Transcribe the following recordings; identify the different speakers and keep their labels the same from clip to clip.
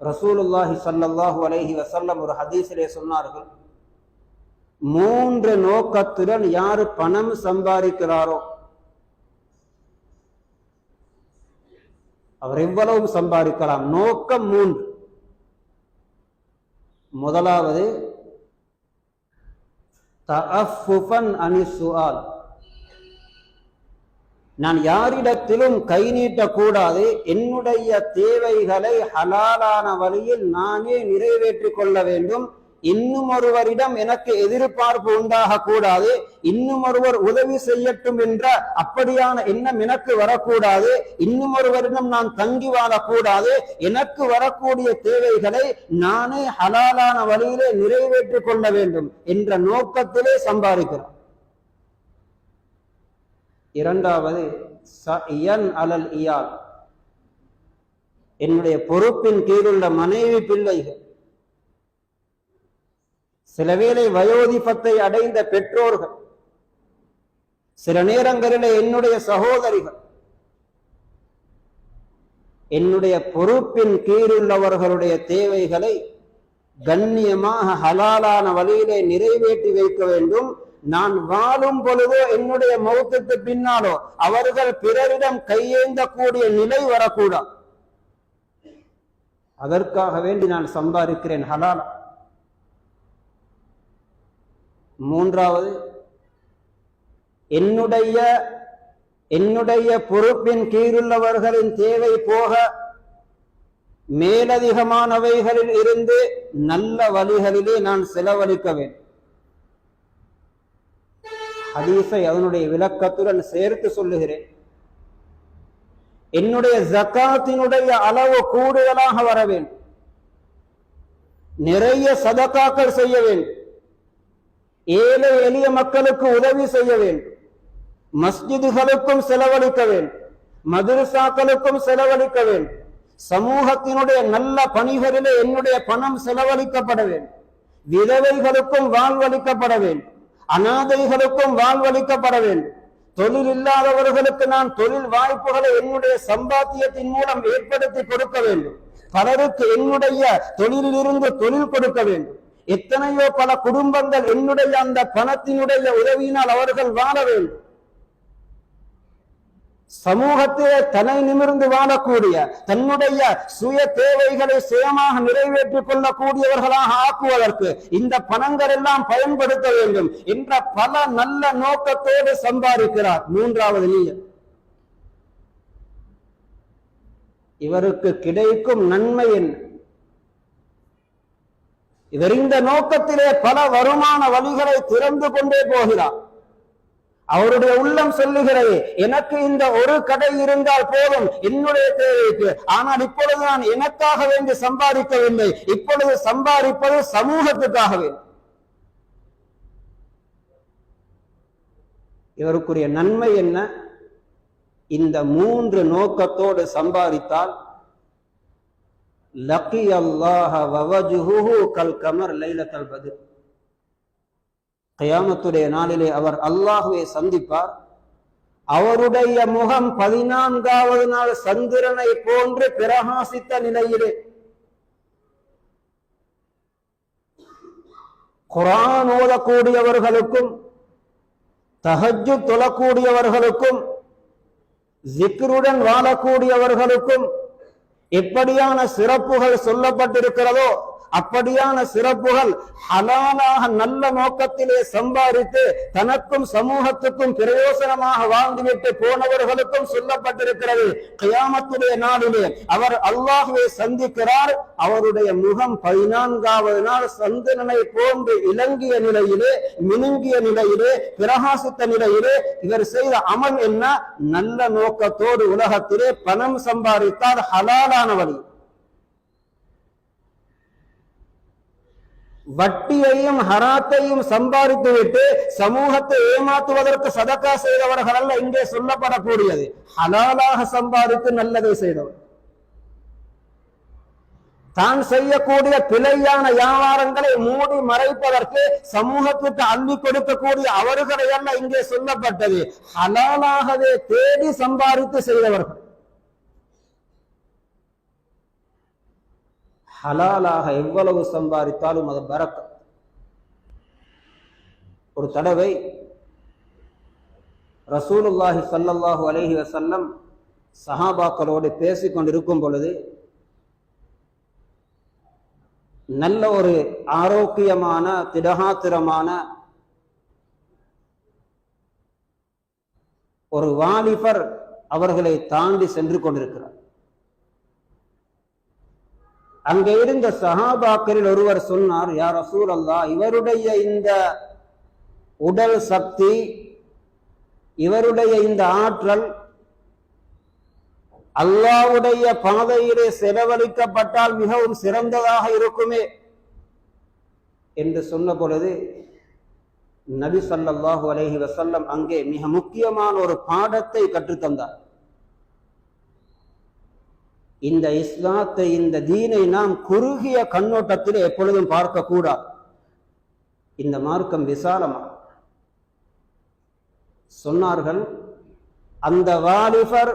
Speaker 1: ரசூலுல்லாஹி சல்லாஹூ அலைஹி வசல்லம் ஒரு ஹதீஸிலே சொன்னார்கள் மூன்று நோக்கத்துடன் யாரு பணம் சம்பாதிக்கிறாரோ அவர் எவ்வளவு சம்பாதிக்கலாம்? நோக்கம் மூன்று. முதலாவது தஅஃபுஃபன் அனி சுஆல். நான் யாரிடத்திலும் கை நீட்டக்கூடாது. என்னுடைய தேவைகளை ஹலாலான வழியில் நானே நிறைவேற்றிக் கொள்ள வேண்டும். இன்னும் ஒருவரிடம் எனக்கு எதிர்பார்ப்பு உண்டாக கூடாது இன்னும் ஒருவர் உதவி செய்யட்டும் என்ற அப்படியான எண்ணம் எனக்கு வரக்கூடாது. இன்னும் ஒருவரிடம் நான் தங்கி வாழக்கூடாது. எனக்கு வரக்கூடிய தேவைகளை நானே ஹலாலான வழியிலே நிறைவேற்றிக் கொள்ள வேண்டும் என்ற நோக்கத்திலே சம்பாதிக்கிறோம் இரண்டாவது அலல் இயால் என்னுடைய பொறுப்பின் கீழுள்ள மனைவி பிள்ளைகள். சில வேளை வயோதிபத்தை அடைந்த பெற்றோர்கள். சில நேரங்களில் என்னுடைய சகோதரிகள். என்னுடைய பொறுப்பின் கீழுள்ளவர்களுடைய தேவைகளை கண்ணியமாக ஹலாலான வழியிலே நிறைவேற்றி வைக்க வேண்டும். நான் வாழும் பொழுதோ என்னுடைய மௌத்துக்கு பின்னாலோ அவர்கள் பிறரிடம் கையேந்தக்கூடிய நிலை வரக்கூடாது. அதற்காக வேண்டி நான் சம்பாதிக்கிறேன் ஹலால். மூன்றாவது என்னுடைய என்னுடைய பொறுப்பின் கீழுள்ளவர்களின் தேவை போக மேலதிகமானவைகளில் இருந்து நல்ல வழிகளிலே நான் செலவழிக்க வேண்டும். ஹதீஸை அதனுடைய விளக்கத்துடன் சேர்த்து சொல்லுகிறேன். என்னுடைய ஜக்காத்தினுடைய அளவு கூடுதலாக வர வேண்டும். நிறைய சதக்காக்கள் செய்ய வேண்டும். ஏழை எளிய மக்களுக்கு உதவி செய்ய வேண்டும். மஸ்ஜிதுகளுக்கும் செலவழிக்க வேண்டும். மதுரசாக்களுக்கும் செலவழிக்க வேண்டும். சமூகத்தினுடைய நல்ல பணிகளிலே என்னுடைய பணம் செலவழிக்கப்பட வேண்டும். விதவைகளுக்கும் வாழ்வளிக்கப்பட வேண்டும். அனாதைகளுக்கும் வாழ்வளிக்கப்பட வேண்டும். தொழில் இல்லாதவர்களுக்கு நான் தொழில் வாய்ப்புகளை என்னுடைய சம்பாத்தியத்தின் மூலம் ஏற்படுத்தி கொடுக்க வேண்டும். பலருக்கு என்னுடைய தொழிலில் இருந்து தொழில் கொடுக்க வேண்டும். எத்தனையோ பல குடும்பங்கள் என்னுடைய அந்த பணத்தினுடைய உதவியினால் அவர்கள் வாழ வேண்டும். சமூகத்திலே தலை நிமிர்ந்து வாழக்கூடிய தன்னுடைய சுய தேவைகளை சுயமாக நிறைவேற்றிக் கொள்ளக்கூடியவர்களாக ஆக்குவதற்கு இந்த பணங்கள் எல்லாம் பயன்படுத்த வேண்டும் என்ற பல நல்ல நோக்கத்தோடு சம்பாதிக்கிறார். மூன்றாவது நீயர் இவருக்கு கிடைக்கும் நன்மை என்ன இவர் இந்த நோக்கத்திலே பல வருமான வழிகளை திறந்து கொண்டே போகிறார். அவருடைய உள்ளம் சொல்லுகிறது எனக்கு இந்த ஒரு கடை இருந்தால் போதும் என்னுடைய தேவைக்கு. ஆனால் இப்பொழுது நான் எனக்காக வேண்டி சம்பாதிக்கவில்லை. இப்பொழுது சம்பாதிப்பது சமூகத்துக்காகவே இவருக்குரிய நன்மை என்ன? இந்த மூன்று நோக்கத்தோடு சம்பாதித்தால் லக்கி அல்லாஹ கல்கமர் கல் கமர் லைலத்தல் கயாமத்துடைய நாளிலே அவர் அல்லாஹுவை சந்திப்பார். அவருடைய முகம் பதினான்காவது நாள் சந்திரனை போன்று பிரகாசித்த நிலையிலே குரான் ஓதக்கூடியவர்களுக்கும் தஹஜு தொழக்கூடியவர்களுக்கும் ஜிக்ருடன் வாழக்கூடியவர்களுக்கும் எப்படியான சிறப்புகள் சொல்லப்பட்டிருக்கிறதோ அப்படியான சிறப்புகள் ஹலாலாக நல்ல நோக்கத்திலே சம்பாதித்து தனக்கும் சமூகத்துக்கும் பிரயோசனமாக வாழ்ந்துவிட்டு போனவர்களுக்கும் சொல்லப்பட்டிருக்கிறது. கியாமத்துடைய நாளிலே அவர் அல்லாஹுவை சந்திக்கிறார். அவருடைய முகம் பதினான்காவது நாள் சந்திரனை போன்று இலங்கிய நிலையிலே மினுங்கிய நிலையிலே பிரகாசித்த நிலையிலே இவர் செய்த அமல் என்ன? நல்ல நோக்கத்தோடு உலகத்திலே பணம் சம்பாதித்தால் ஹலாலான வழி. வட்டியையும் ஹராத்தையும் சம்பாதித்து விட்டு சமூகத்தை ஏமாற்றுவதற்கு சதக்கா செய்தவர்கள் அல்ல இங்கே சொல்லப்படக்கூடியது. ஹலாலாக சம்பாதித்து நல்லதை செய்தவர் தான் செய்யக்கூடிய பிழையான வியாபாரங்களை மூடி மறைப்பதற்கு சமூகத்துக்கு அள்ளி கொடுக்கக்கூடிய அவர்களை அல்ல இங்கே சொல்லப்பட்டது. ஹலாலாகவே தேடி சம்பாதித்து செய்தவர்கள். ஹலாலாக எவ்வளவு சம்பாதித்தாலும் அது பறக்க ஒரு தடவை ரசூலுல்லாஹி சல்லல்லாஹு அலஹி வசல்லம் சஹாபாக்களோடு பேசி கொண்டிருக்கும் பொழுது நல்ல ஒரு ஆரோக்கியமான திடகாத்திரமான ஒரு வாலிபர் அவர்களை தாண்டி சென்று கொண்டிருக்கிறார். அங்கே இருந்த சஹாபாக்களில் ஒருவர் சொன்னார் யார் ரசூல் அல்லா இவருடைய இந்த உடல் சக்தி இவருடைய இந்த ஆற்றல் அல்லாவுடைய பாதையிலே செலவழிக்கப்பட்டால் மிகவும் சிறந்ததாக இருக்குமே. என்று சொன்ன பொழுது நபி சல்லாஹூ அலஹி வசல்லம் அங்கே மிக முக்கியமான ஒரு பாடத்தை கற்றுத்தந்தார். இந்த இஸ்லாத்தை இந்த தீனை நாம் குறுகிய கண்ணோட்டத்தில் எப்பொழுதும் பார்க்க கூடாது இந்த மார்க்கம் விசாலமா? சொன்னார்கள் அந்த வாலிபர்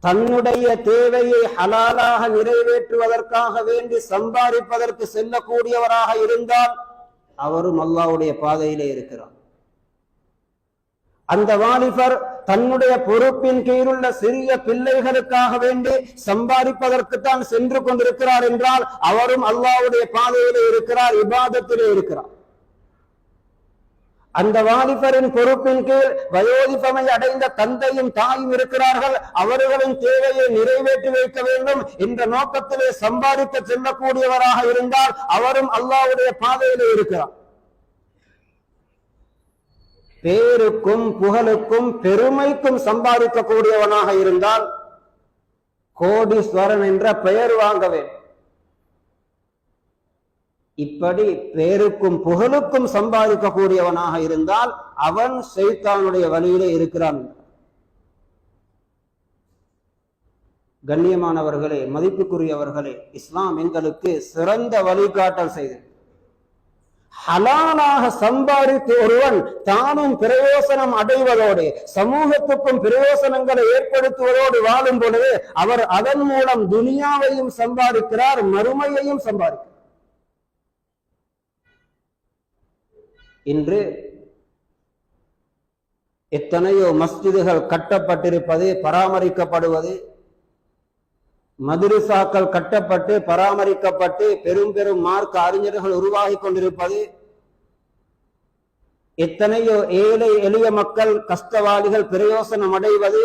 Speaker 1: தன்னுடைய தேவையை ஹலாலாக நிறைவேற்றுவதற்காக வேண்டி சம்பாதிப்பதற்கு செல்லக்கூடியவராக இருந்தால் அவரும் அல்லாவுடைய பாதையிலே இருக்கிறார். அந்த வாலிபர் தன்னுடைய பொறுப்பின் கீழுள்ள சிறிய பிள்ளைகளுக்காக வேண்டி சம்பாதிப்பதற்கு தான் சென்று கொண்டிருக்கிறார் என்றால் அவரும் அல்லாவுடைய பாதையிலே இருக்கிறார் இபாதத்திலே இருக்கிறார். அந்த வாலிபரின் பொறுப்பின் கீழ் வயோதிபமை அடைந்த தந்தையும் தாயும் இருக்கிறார்கள். அவர்களின் தேவையை நிறைவேற்றி வைக்க வேண்டும் என்ற நோக்கத்திலே சம்பாதிக்க செல்லக்கூடியவராக இருந்தால் அவரும் அல்லாவுடைய பாதையிலே இருக்கிறார். பேருக்கும் புகழுக்கும் பெருமைக்கும் சம்பாதிக்கக்கூடியவனாக இருந்தால் கோடீஸ்வரன் என்ற பெயர் வாங்க வேண்டும். இப்படி பேருக்கும் புகழுக்கும் சம்பாதிக்கக்கூடியவனாக இருந்தால் அவன் செய்தானுடைய வழியிலே இருக்கிறான். கண்ணியமானவர்களே மதிப்புக்குரியவர்களே இஸ்லாம் எங்களுக்கு சிறந்த வழிகாட்டல் செய்து ஹலாலாக சம்பாதித்து ஒருவன் தானும் பிரயோசனம் அடைவதோடு சமூகத்துக்கும் பிரயோசனங்களை ஏற்படுத்துவதோடு வாழும் பொழுது அவர் அதன் மூலம் துனியாவையும் சம்பாதிக்கிறார் மறுமையையும் சம்பாதிக்கிறார். இன்று எத்தனையோ மஸ்ஜிதுகள் கட்டப்பட்டிருப்பது பராமரிக்கப்படுவது மதுரசாக்கள் கட்டப்பட்டு பராமரிக்கப்பட்டு பெரும் பெரும் மார்க்க அறிஞர்கள் உருவாகி கொண்டிருப்பது எத்தனையோ ஏழை எளிய மக்கள் கஷ்டவாளிகள் பிரயோசனம் அடைவது.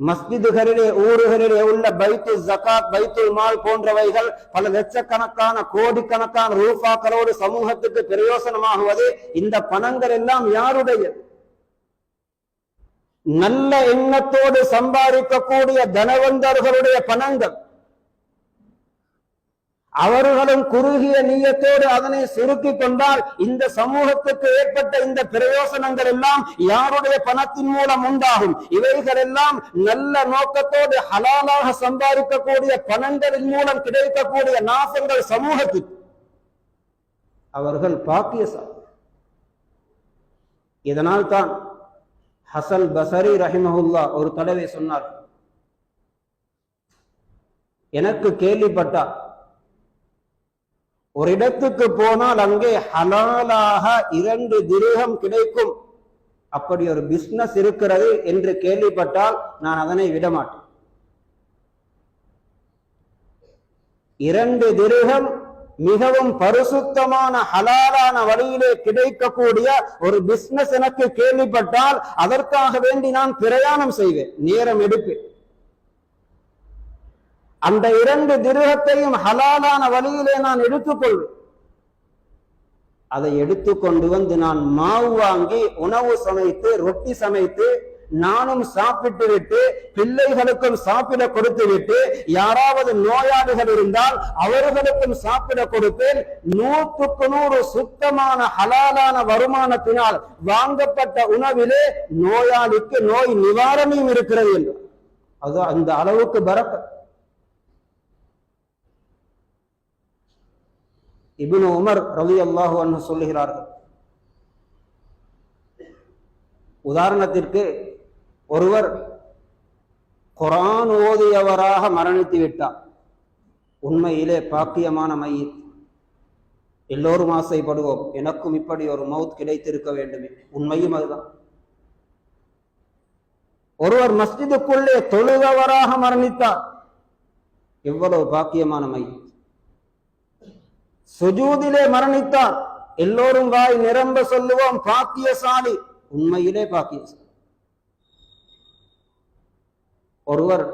Speaker 1: மஸ்ஜிதுகளிலே ஊறுகளிலே உள்ள பைத்து ஜகாத் பைத்துல் மால் போன்றவைகள் பல லட்சக்கணக்கான கோடிக்கணக்கான ரூபாக்களோடு சமூகத்துக்கு பிரயோசனமாகுவது. இந்த பணங்கள் எல்லாம் யாருடைய? நல்ல எண்ணத்தோடு சம்பாதிக்கக்கூடிய தனவந்தர்களுடைய பணங்கள். அவர்களும் குறுகிய நீயத்தோடு அதனை சுருக்கி கொண்டால் இந்த சமூகத்துக்கு ஏற்பட்ட இந்த பிரயோசனங்கள் எல்லாம் யாருடைய பணத்தின் மூலம் உண்டாகும்? இவைகள் எல்லாம் நல்ல நோக்கத்தோடு ஹலாலாக சம்பாதிக்கக்கூடிய பணங்களின் மூலம் கிடைக்கக்கூடிய நாசங்கள் சமூகத்துக்கு. அவர்கள் பாக்கியசாலி. இதனால் தான் ஹசல் பசரி ரஹிமஹுல்லா ஒரு தடவை சொன்னார். எனக்கு கேள்விப்பட்டார் ஒரு இடத்துக்கு போனால் அங்கே ஹலாலாக இரண்டு திருகம் கிடைக்கும். அப்படி ஒரு பிசினஸ் இருக்கிறது என்று கேள்விப்பட்டால் நான் அதனை விடமாட்டேன். இரண்டு திருகம் மிகவும் பரிசுத்தமான ஹலாலான வழியிலே கிடைக்கக்கூடிய ஒரு பிசினஸ் எனக்கு கேள்விப்பட்டால் அதற்காக வேண்டி நான் பிரயாணம் செய்வேன். நேரம் எடுப்பேன் அந்த இரண்டு திருகத்தையும் ஹலாலான வழியிலே நான் எடுத்துக்கொள்வேன். அதை எடுத்துக்கொண்டு வந்து நான் மாவு வாங்கி உணவு சமைத்து ரொட்டி சமைத்து நானும் சாப்பிட்டு விட்டு பிள்ளைகளுக்கும் சாப்பிட கொடுத்து விட்டு யாராவது நோயாளிகள் இருந்தால் அவர்களுக்கும் சாப்பிட கொடுப்பேன். நூற்றுக்கு நூறு சுத்தமான ஹலாலான வருமானத்தினால் வாங்கப்பட்ட உணவிலே நோயாளிக்கு நோய் நிவாரணியும் இருக்கிறது என்று. அது அந்த அளவுக்கு பரக்க இபின் உமர் ரவி அல்லாஹு சொல்லுகிறார்கள். உதாரணத்திற்கு ஒருவர் குரான் ஓதியவராக மரணித்து விட்டார் உண்மையிலே பாக்கியமான மையத் எல்லோரும் ஆசைப்படுவோம். எனக்கும் இப்படி ஒரு மவுத் கிடைத்திருக்க வேண்டுமே. உண்மையும் அதுதான். ஒருவர் மஸ்ஜிதுக்குள்ளே தொழுதவராக மரணித்தார். எவ்வளவு பாக்கியமான மையம் சுஜூதிலே மரணித்தார். எல்லோரும் வாய் நிரம்ப சொல்லுவோம். பாக்கியசாலி. உண்மையிலே பாக்கியசாலி. ஒருவர்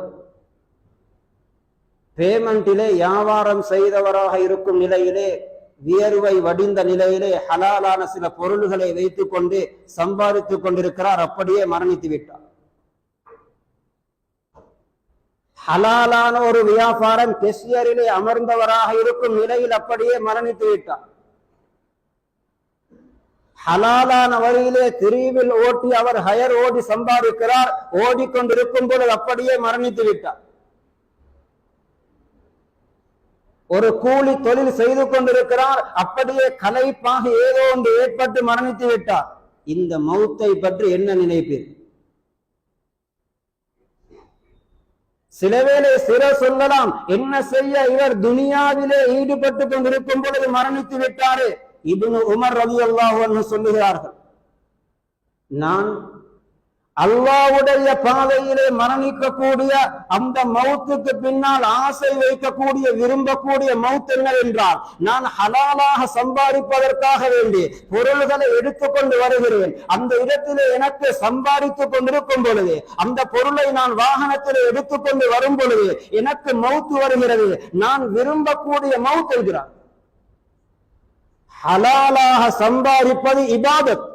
Speaker 1: பேமெண்டிலே வியாபாரம் செய்தவராக இருக்கும் நிலையிலே வியர்வை வடிந்த நிலையிலே ஹலாலான சில பொருள்களை வைத்துக் கொண்டு சம்பாதித்துக் கொண்டிருக்கிறார். அப்படியே மரணித்து விட்டார். ஹலாலான ஒரு வியாபாரம் கெஷியரிலே அமர்ந்தவராக இருக்கும் நிலையில் அப்படியே மரணித்து விட்டார். ஹலாலான வழியிலே திரிவில் ஓட்டி அவர் ஹயர் ஓடி சம்பாதிக்கிறார். ஓடிக்கொண்டிருக்கும் பொழுது அப்படியே மரணித்து விட்டார். ஒரு கூலி தொழில் செய்து கொண்டிருக்கிறார். அப்படியே கலைப்பாக ஏதோ ஒன்று ஏற்பட்டு மரணித்து விட்டார். இந்த மௌத்தை பற்றி என்ன நினைப்பீர்? சிலவேளை சில சொல்லலாம். என்ன செய்ய இவர் துனியாவிலே ஈடுபட்டு கொண்டிருக்கும் பொழுது மரணித்து விட்டாரு. இபின் உமர் ரவி அல்லாஹ் சொல்லுகிறார்கள் நான் அல்லாவுடைய பாதையிலே மரணிக்கக்கூடிய அந்த மௌத்துக்கு பின்னால் ஆசை வைக்கக்கூடிய விரும்பக்கூடிய மவுத் என்னவென்றால் நான் ஹலாலாக சம்பாதிப்பதற்காக வேண்டி பொருள்களை எடுத்துக்கொண்டு வருகிறேன். அந்த இடத்திலே எனக்கு சம்பாதித்துக் கொண்டிருக்கும் பொழுது அந்த பொருளை நான் வாகனத்திலே எடுத்துக்கொண்டு வரும் பொழுது எனக்கு மவுத்து வருகிறது. நான் விரும்பக்கூடிய மவுத் என்கிறான் ஹலாலாக சம்பாதிப்பது இபாதத்.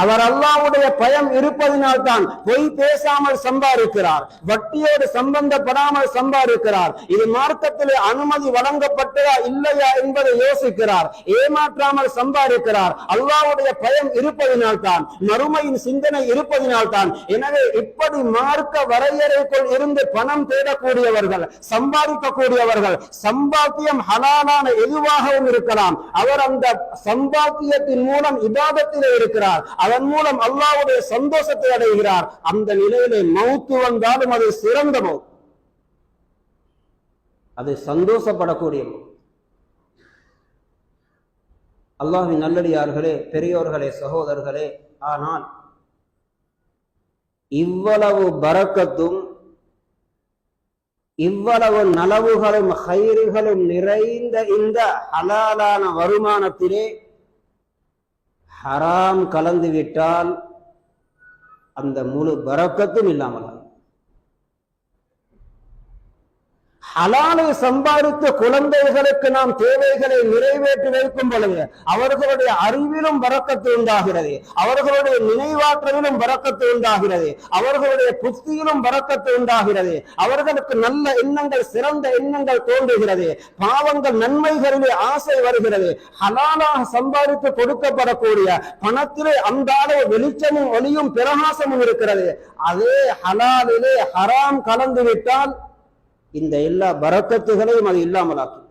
Speaker 1: அவர் அல்லாவுடைய பயம் இருப்பதனால் தான் பொய் பேசாமல் சம்பாதிக்கிறார். வட்டியோடு சம்பந்தப்படாமல் சம்பாதிக்கிறார். இது மார்க்கத்திலே அனுமதி வழங்கப்பட்டதா இல்லையா என்பதை யோசிக்கிறார். ஏமாற்றாமல் சம்பாதிக்கிறார். அல்லாவுடைய பயம் இருப்பதனால் தான் மறுமையின் சிந்தனை இருப்பதனால் தான் எனவே இப்படி மார்க்க வரையறைக்குள் இருந்து பணம் தேடக்கூடியவர்கள் சம்பாதிக்கக்கூடியவர்கள் சம்பாத்தியம் ஹலாலான எதுவாகவும் இருக்கலாம். அவர் அந்த சம்பாத்தியத்தின் மூலம் இபாதத்திலே இருக்கிறார். அதன் மூலம் அல்லாவுடைய சந்தோஷத்தை அடைகிறார். அந்த நிலையிலே மௌத்து வந்தாலும் அது சிறந்த மௌத் அது சந்தோஷப்படக்கூடிய அல்லாஹின் நல்லடியார்களே பெரியோர்களே சகோதரர்களே ஆனால் இவ்வளவு பறக்கத்தும் இவ்வளவு நலவுகளும் ஹைறுகளும் நிறைந்த இந்த ஹலாலான வருமானத்திலே ஹராம் கலந்து விட்டால் அந்த முழு பரக்கத்தும் இல்லாமல் ஹலாலை சம்பாதித்த குழந்தைகளுக்கு நாம் தேவைகளை நிறைவேற்றி வைக்கும் பொழுது அவர்களுடைய அறிவிலும் வரக்கத்து உண்டாகிறது. அவர்களுடைய நினைவாற்றலிலும் வரக்கத்து உண்டாகிறது. அவர்களுடைய புத்தியிலும் வரக்கத்து உண்டாகிறது. அவர்களுக்கு நல்ல எண்ணங்கள் சிறந்த எண்ணங்கள் தோன்றுகிறது. பாவங்கள் நன்மைகளிலே ஆசை வருகிறது. ஹலாலாக சம்பாதித்து கொடுக்கப்படக்கூடிய பணத்திலே அந்த அளவு வெளிச்சமும் ஒளியும் பிரகாசமும் இருக்கிறது. அதே ஹலாலிலே ஹராம் கலந்து விட்டால் இந்த எல்லா பரக்கத்துகளையும் அது இல்லாமலாக்கும்